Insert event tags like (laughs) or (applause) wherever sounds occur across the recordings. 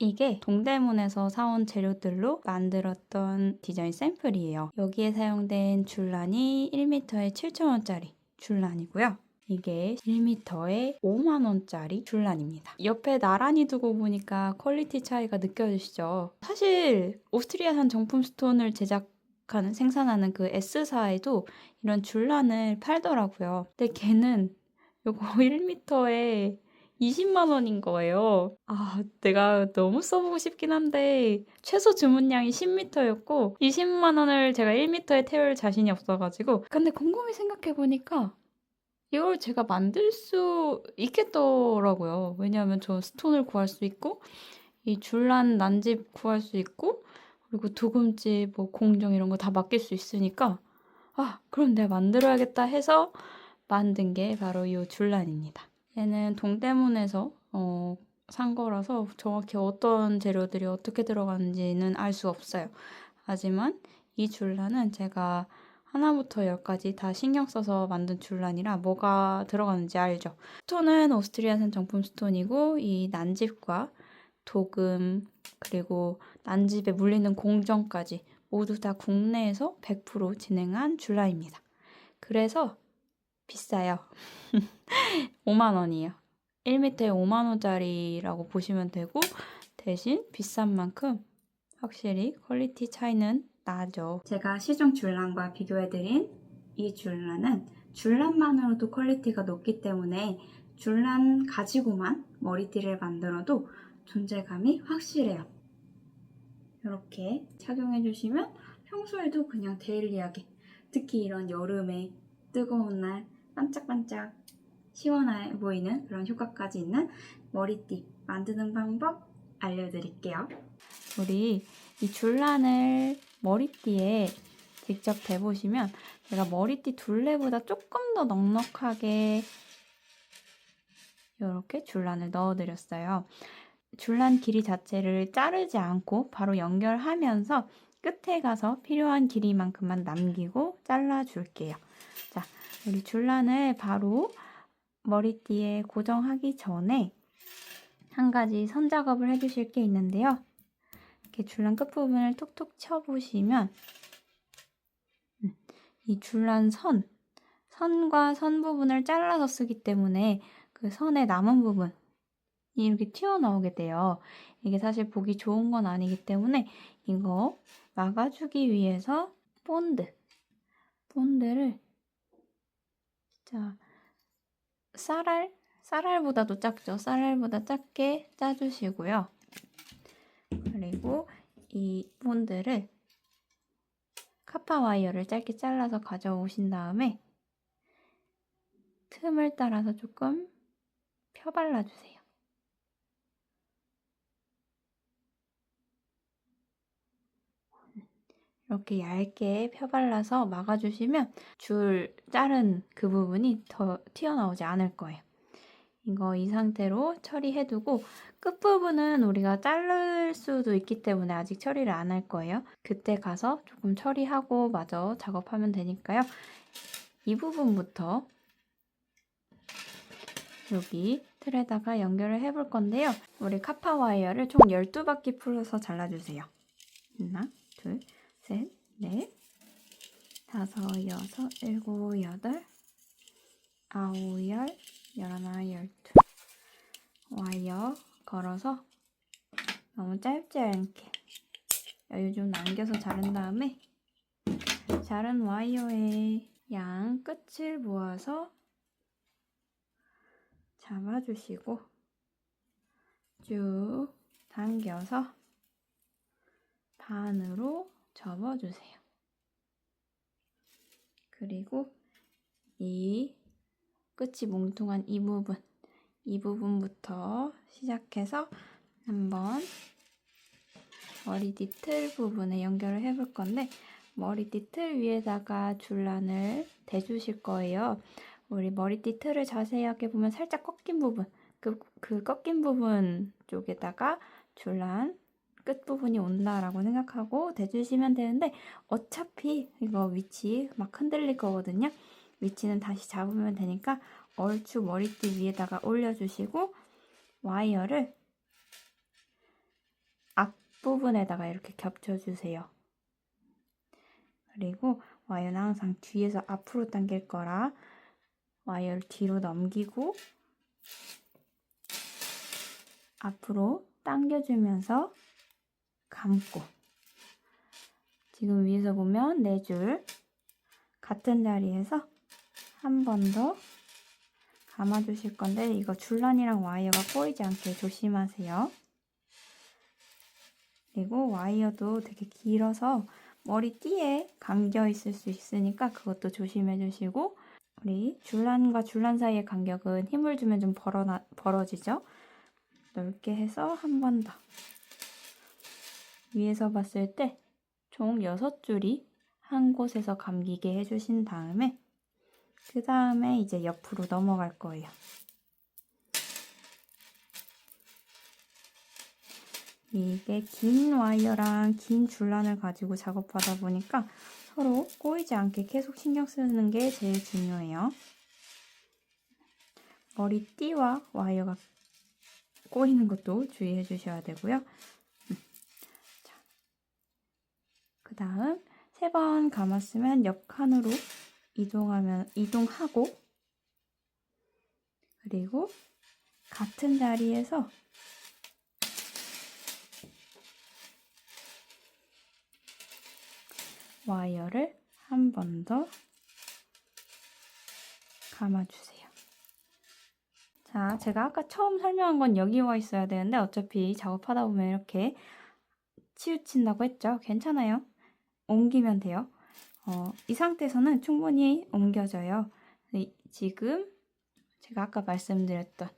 이게 동대문에서 사온 재료들로 만들었던 디자인 샘플이에요. 여기에 사용된 줄란이 1m에 7,000원짜리 줄란이고요. 이게 1m에 5만원짜리 줄란입니다. 옆에 나란히 두고 보니까 퀄리티 차이가 느껴지시죠? 사실 오스트리아산 정품 스톤을 제작 하는 생산하는 그 S사에도 이런 줄란을 팔더라고요. 근데 걔는 요거 1m에 20만 원인 거예요. 아, 내가 너무 써보고 싶긴 한데 최소 주문량이 10m였고 20만 원을 제가 1m에 태울 자신이 없어가지고 근데 곰곰이 생각해보니까 이걸 제가 만들 수 있겠더라고요. 왜냐하면 저 스톤을 구할 수 있고 이 줄란 난집 구할 수 있고 그리고 도금지 뭐 공정 이런 거 다 맡길 수 있으니까 아 그럼 내가 만들어야겠다 해서 만든 게 바로 이 줄란입니다. 얘는 동대문에서 어, 산 거라서 정확히 어떤 재료들이 어떻게 들어가는지는 알 수 없어요. 하지만 이 줄란은 제가 하나부터 열까지 다 신경 써서 만든 줄란이라 뭐가 들어가는지 알죠. 스톤은 오스트리아산 정품 스톤이고 이 난집과 도금 그리고 난집에 물리는 공정까지 모두 다 국내에서 100% 진행한 줄란입니다. 그래서 비싸요. (laughs) 5만 원이에요. 1m에 5만 원짜리라고 보시면 되고 대신 비싼 만큼 확실히 퀄리티 차이는 나죠. 제가 시중 줄란과 비교해드린 이 줄란은 줄란만으로도 퀄리티가 높기 때문에 줄란 가지고만 머리띠를 만들어도 존재감이 확실해요. 이렇게 착용해주시면 평소에도 그냥 데일리하게 특히 이런 여름에 뜨거운 날 반짝반짝 시원해 보이는 그런 효과까지 있는 머리띠 만드는 방법 알려드릴게요. 우리 이 줄란을 머리띠에 직접 대보시면 제가 머리띠 둘레보다 조금 더 넉넉하게 이렇게 줄란을 넣어드렸어요. 줄란 길이 자체를 자르지 않고 바로 연결하면서 끝에 가서 필요한 길이만큼만 남기고 잘라줄게요. 자, 우리 줄란을 바로 머리띠에 고정하기 전에 한 가지 선 작업을 해주실 게 있는데요. 이렇게 줄란 끝부분을 톡톡 쳐보시면 음, 이 줄란 선, 선과 선 부분을 잘라서 쓰기 때문에 그 선의 남은 부분 이렇게 튀어나오게 돼요. 이게 사실 보기 좋은 건 아니기 때문에 이거 막아주기 위해서 본드, 본드를 자 쌀알, 쌀알보다도 작죠. 쌀알보다 작게 짜주시고요. 그리고 이 본드를 카파 와이어를 짧게 잘라서 가져오신 다음에 틈을 따라서 조금 펴발라주세요. 이렇게 얇게 펴발라서 막아주시면 줄 자른 그 부분이 더 튀어나오지 않을 거예요. 이거 이 상태로 처리해두고 끝부분은 우리가 자를 수도 있기 때문에 아직 처리를 안 할 거예요. 그때 가서 조금 처리하고 마저 작업하면 되니까요. 이 부분부터 여기 틀에다가 연결을 해볼 건데요. 우리 카파 와이어를 총 12바퀴 풀어서 잘라주세요. 하나, 둘, 셋, 넷, 다섯, 여섯, 일곱, 여덟, 아홉, 열, 열하나, 열둘. 와이어 걸어서 너무 짧지 않게 여유 좀 남겨서 자른 다음에 자른 와이어의 양 끝을 모아서 잡아주시고 쭉 당겨서 반으로 접어주세요. 그리고 이 끝이 뭉퉁한 이 부분, 이 부분부터 시작해서 한번 머리띠 틀 부분에 연결을 해볼 건데 머리띠 틀 위에다가 줄란을 대주실 거예요. 우리 머리띠 틀을 자세하게 보면 살짝 꺾인 부분, 그, 그 꺾인 부분 쪽에다가 줄란 끝부분이 온다라고 생각하고 대주시면 되는데 어차피 이거 위치 막 흔들릴 거거든요. 위치는 다시 잡으면 되니까 얼추 머리띠 위에다가 올려주시고 와이어를 뒷부분에다가 이렇게 겹쳐주세요. 그리고 와이어는 항상 뒤에서 앞으로 당길 거라 와이어를 뒤로 넘기고 앞으로 당겨주면서 감고 지금 위에서 보면 네줄 같은 자리에서 한 번 더 감아주실 건데 이거 줄란이랑 와이어가 꼬이지 않게 조심하세요. 그리고 와이어도 되게 길어서 머리띠에 감겨 있을 수 있으니까 그것도 조심해 주시고 우리 줄란과 줄란 사이의 간격은 힘을 주면 좀 벌어나, 벌어지죠? 넓게 해서 한 번 더. 위에서 봤을 때 총 6줄이 한 곳에서 감기게 해주신 다음에 그 다음에 이제 옆으로 넘어갈 거예요. 이게 긴 와이어랑 긴 줄란을 가지고 작업하다 보니까 서로 꼬이지 않게 계속 신경 쓰는 게 제일 중요해요. 머리띠와 와이어가 꼬이는 것도 주의해 주셔야 되고요. 그 다음 세 번 감았으면 옆 칸으로 이동하면 이동하고 그리고 같은 자리에서 와이어를 한 번 더 감아주세요. 자, 제가 아까 처음 설명한 건 여기 와 있어야 되는데 어차피 작업하다 보면 이렇게 치우친다고 했죠. 괜찮아요. 옮기면 돼요. 어, 이 상태에서는 충분히 옮겨져요. 이- 지금 제가 아까 말씀드렸던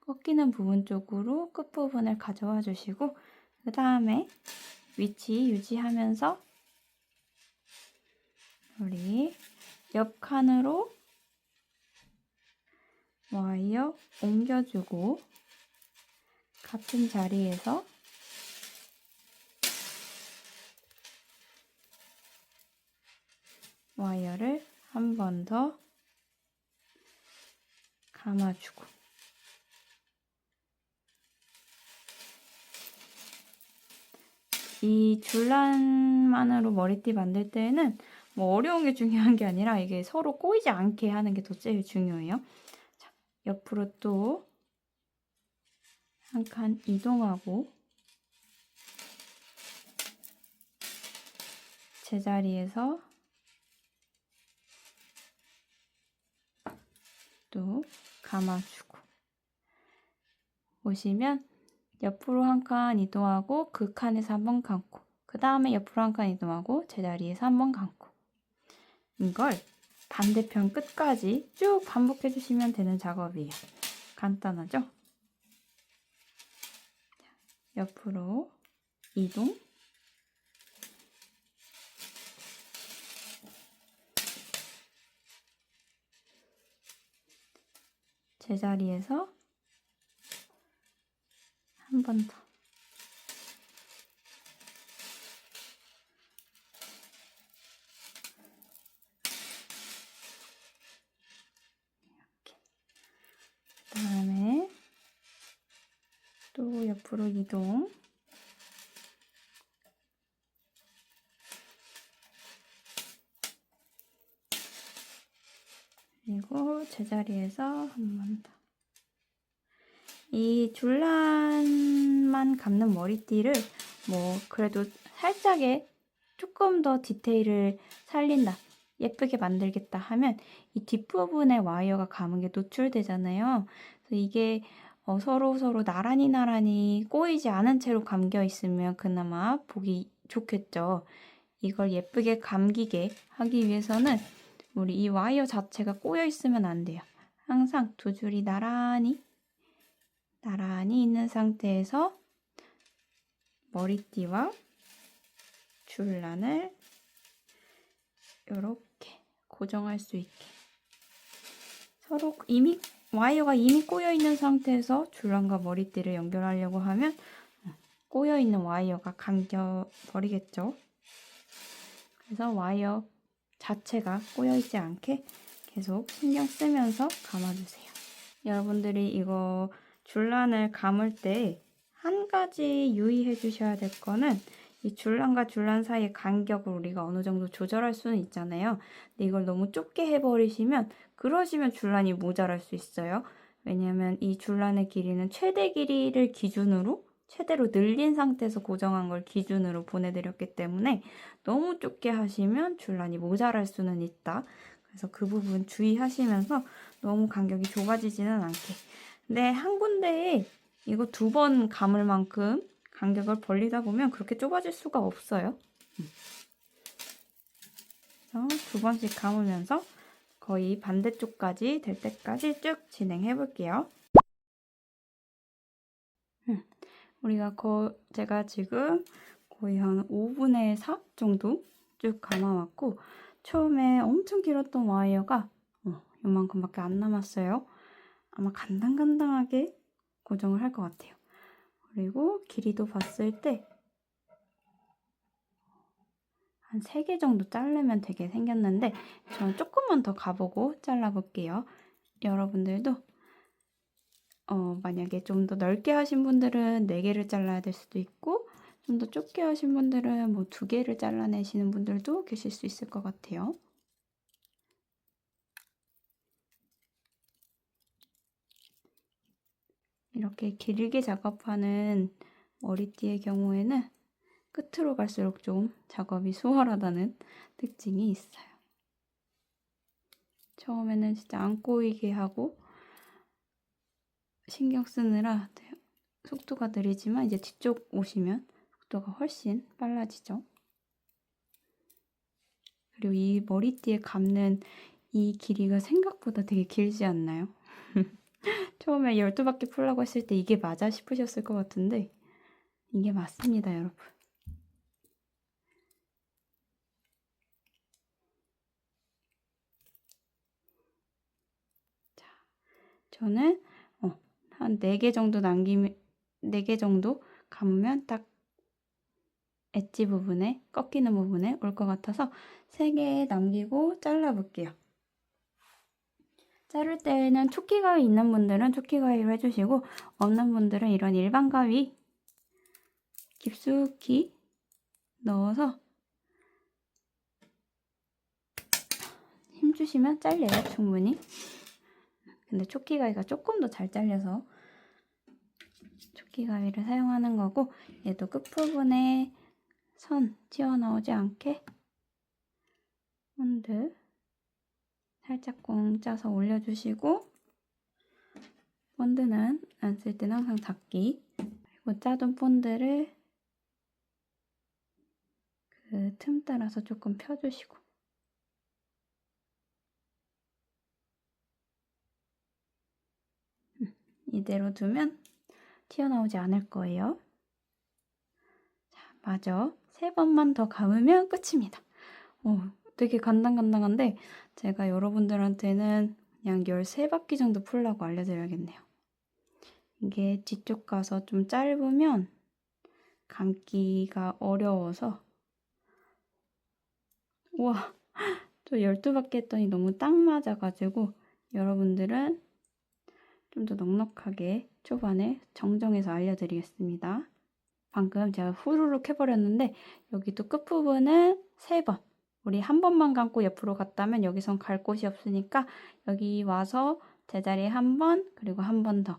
꺾이는 부분 쪽으로 끝부분을 가져와 주시고 그 다음에 위치 유지하면서 우리 옆 칸으로 와이어 옮겨주고 같은 자리에서 와이어를 한 번 더 감아주고 이 줄란만으로 머리띠 만들 때에는 뭐 어려운 게 중요한 게 아니라 이게 서로 꼬이지 않게 하는 게 더 제일 중요해요. 자, 옆으로 또 한 칸 이동하고 제자리에서 또 감아주고 보시면 옆으로 한 칸 이동하고 그 칸에서 한 번 감고 그 다음에 옆으로 한 칸 이동하고 제자리에서 한 번 감고 이걸 반대편 끝까지 쭉 반복해 주시면 되는 작업이에요. 간단하죠? 옆으로 이동 제자리에서 한 번 더. 이렇게. 그 다음에 또 옆으로 이동. 그리고 제자리에서 한 번 더. 이 줄란만 감는 머리띠를 뭐 그래도 살짝의 조금 더 디테일을 살린다. 예쁘게 만들겠다 하면 이 뒷부분에 와이어가 감은 게 노출되잖아요. 그래서 이게 어, 서로 서로 나란히 나란히 꼬이지 않은 채로 감겨 있으면 그나마 보기 좋겠죠. 이걸 예쁘게 감기게 하기 위해서는 우리 이 와이어 자체가 꼬여 있으면 안 돼요. 항상 두 줄이 나란히 나란히 있는 상태에서 머리띠와 줄란을 이렇게 고정할 수 있게 서로 이미 와이어가 이미 꼬여 있는 상태에서 줄란과 머리띠를 연결하려고 하면 꼬여 있는 와이어가 감겨 버리겠죠. 그래서 와이어 자체가 꼬여 있지 않게 계속 신경 쓰면서 감아주세요. 여러분들이 이거 줄란을 감을 때 한 가지 유의해 주셔야 될 거는 이 줄란과 줄란 사이의 간격을 우리가 어느 정도 조절할 수는 있잖아요. 근데 이걸 너무 좁게 해버리시면 그러시면 줄란이 모자랄 수 있어요. 왜냐하면 이 줄란의 길이는 최대 길이를 기준으로 최대로 늘린 상태에서 고정한 걸 기준으로 보내드렸기 때문에 너무 좁게 하시면 줄란이 모자랄 수는 있다. 그래서 그 부분 주의하시면서 너무 간격이 좁아지지는 않게. 근데 한 군데에 이거 두 번 감을 만큼 간격을 벌리다 보면 그렇게 좁아질 수가 없어요. 두 번씩 감으면서 거의 반대쪽까지 될 때까지 쭉 진행해 볼게요. 음, 우리가 거, 제가 지금 거의 한 5분의 4 정도 쭉 감아왔고 처음에 엄청 길었던 와이어가 어, 이만큼밖에 안 남았어요. 아마 간당간당하게 고정을 할 것 같아요. 그리고 길이도 봤을 때 한 3개 정도 자르면 되게 생겼는데 저는 조금만 더 가보고 잘라볼게요. 여러분들도 어, 만약에 좀 더 넓게 하신 분들은 4개를 잘라야 될 수도 있고 좀 더 좁게 하신 분들은 뭐 2개를 잘라내시는 분들도 계실 수 있을 것 같아요. 이렇게 길게 작업하는 머리띠의 경우에는 끝으로 갈수록 좀 작업이 수월하다는 특징이 있어요. 처음에는 진짜 안 꼬이게 하고 신경 쓰느라 속도가 느리지만 이제 뒤쪽 오시면 속도가 훨씬 빨라지죠. 그리고 이 머리띠에 감는 이 길이가 생각보다 되게 길지 않나요? (laughs) 처음에 12바퀴 풀라고 했을 때 이게 맞아 싶으셨을 것 같은데 이게 맞습니다, 여러분. 자, 저는 어, 한 4개 정도 남기면 4개 정도 감으면 딱 엣지 부분에 꺾이는 부분에 올 것 같아서 3개 남기고 잘라 볼게요. 자를 때는 초키 가위 있는 분들은 초키 가위로 해주시고 없는 분들은 이런 일반 가위 깊숙이 넣어서 힘주시면 잘려요 충분히 근데 초키 가위가 조금 더 잘 잘려서 초키 가위를 사용하는 거고 얘도 끝부분에 선 튀어나오지 않게 본드 살짝 꽁 짜서 올려주시고 본드는 안쓸 때는 항상 닫기. 그리고 짜둔 본드를 그 틈 따라서 조금 펴주시고 음, 이대로 두면 튀어나오지 않을 거예요. 자, 마저 세 번만 더 감으면 끝입니다. 오, 되게 간당간당한데 제가 여러분들한테는 그냥 13바퀴 정도 풀라고 알려드려야겠네요. 이게 뒤쪽 가서 좀 짧으면 감기가 어려워서 우와 저 12바퀴 했더니 너무 딱 맞아가지고 여러분들은 좀 더 넉넉하게 초반에 정정해서 알려드리겠습니다. 방금 제가 후루룩 해버렸는데 여기도 끝부분은 3번. 우리 한 번만 감고 옆으로 갔다면 여기선 갈 곳이 없으니까 여기 와서 제자리에 한 번 그리고 한 번 더.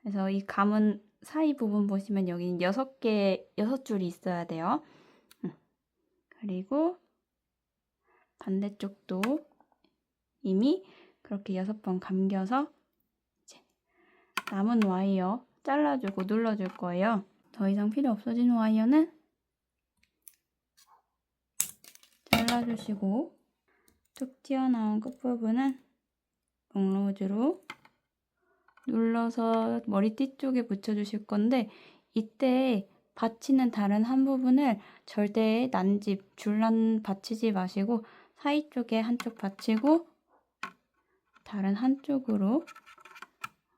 그래서 이 감은 사이 부분 보시면 여기는 여섯 개 여섯 줄이 있어야 돼요. 그리고 반대쪽도 이미 그렇게 여섯 번 감겨서 이제 남은 와이어 잘라주고 눌러줄 거예요. 더 이상 필요 없어진 와이어는 잘라주시고 툭 튀어나온 끝부분은 롱로즈로 눌러서 머리띠 쪽에 붙여주실 건데 이때 받치는 다른 한 부분을 절대 난집, 줄란 받치지 마시고 사이 쪽에 한쪽 받치고 다른 한쪽으로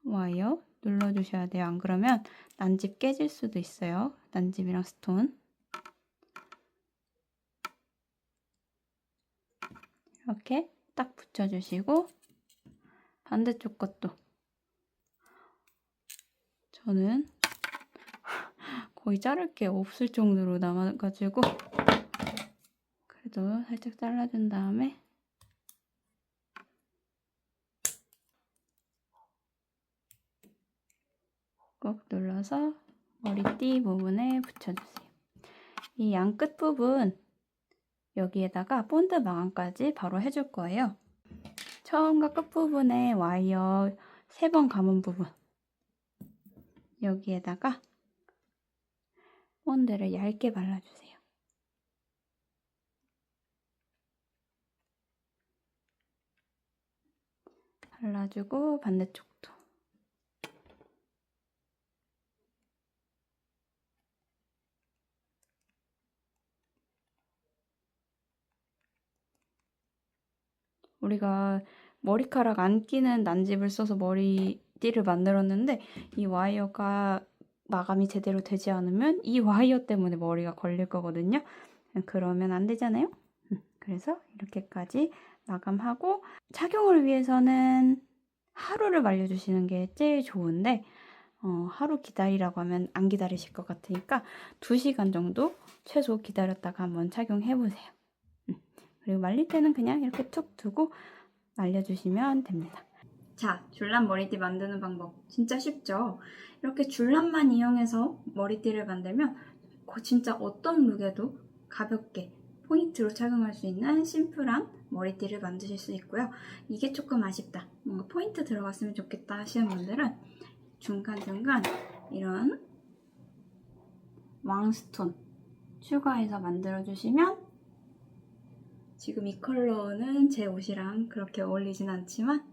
와이어 눌러주셔야 돼요. 안 그러면 난집 깨질 수도 있어요. 난집이랑 스톤. 이렇게 딱 붙여주시고 반대쪽 것도 저는 거의 자를 게 없을 정도로 남아가지고 그래도 살짝 잘라준 다음에 꾹 눌러서 머리띠 부분에 붙여주세요. 이 양 끝 부분 여기에다가 본드 마감까지 바로 해줄 거예요. 처음과 끝 부분에 와이어 3번 감은 부분 여기에다가 본드를 얇게 발라주세요. 발라주고 반대쪽도 우리가 머리카락 안 끼는 난집을 써서 머리띠를 만들었는데 이 와이어가 마감이 제대로 되지 않으면 이 와이어 때문에 머리가 걸릴 거거든요. 그러면 안 되잖아요. 음, 그래서 이렇게까지 마감하고 착용을 위해서는 하루를 말려주시는 게 제일 좋은데 어, 하루 기다리라고 하면 안 기다리실 것 같으니까 2시간 정도 최소 기다렸다가 한번 착용해 보세요. 음, 그리고 말릴 때는 그냥 이렇게 툭 두고 말려주시면 됩니다. 자, 줄란 머리띠 만드는 방법 진짜 쉽죠? 이렇게 줄란만 이용해서 머리띠를 만들면 거- 진짜 어떤 룩에도 가볍게 포인트로 착용할 수 있는 심플한 머리띠를 만드실 수 있고요. 이게 조금 아쉽다. 뭔가 포인트 들어갔으면 좋겠다 하시는 분들은 중간중간 이런 왕스톤 추가해서 만들어주시면 지금 이 컬러는 제 옷이랑 그렇게 어울리진 않지만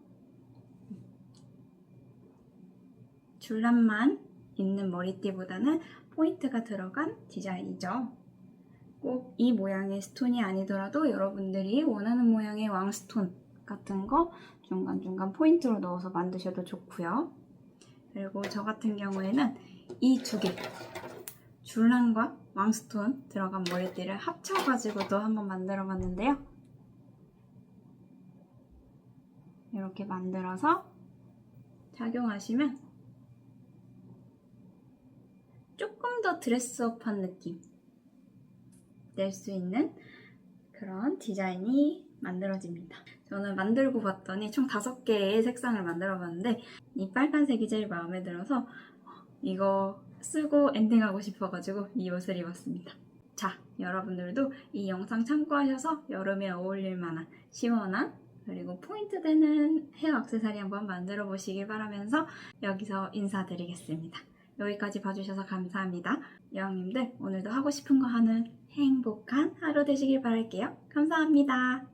줄란만 있는 머리띠보다는 포인트가 들어간 디자인이죠. 꼭 이 모양의 스톤이 아니더라도 여러분들이 원하는 모양의 왕스톤 같은 거 중간중간 포인트로 넣어서 만드셔도 좋고요. 그리고 저 같은 경우에는 이 두 개, 줄란과 왕스톤 들어간 머리띠를 합쳐가지고도 한번 만들어 봤는데요. 이렇게 만들어서 착용하시면 조금 더 드레스업한 느낌 낼 수 있는 그런 디자인이 만들어집니다. 저는 만들고 봤더니 총 5개의 색상을 만들어 봤는데 이 빨간색이 제일 마음에 들어서 이거 쓰고 엔딩하고 싶어가지고 이 옷을 입었습니다. 자, 여러분들도 이 영상 참고하셔서 여름에 어울릴 만한 시원한 그리고 포인트 되는 헤어 액세서리 한번 만들어 보시길 바라면서 여기서 인사드리겠습니다. 여기까지 봐주셔서 감사합니다. 여왕님들 오늘도 하고 싶은 거 하는 행복한 하루 되시길 바랄게요. 감사합니다.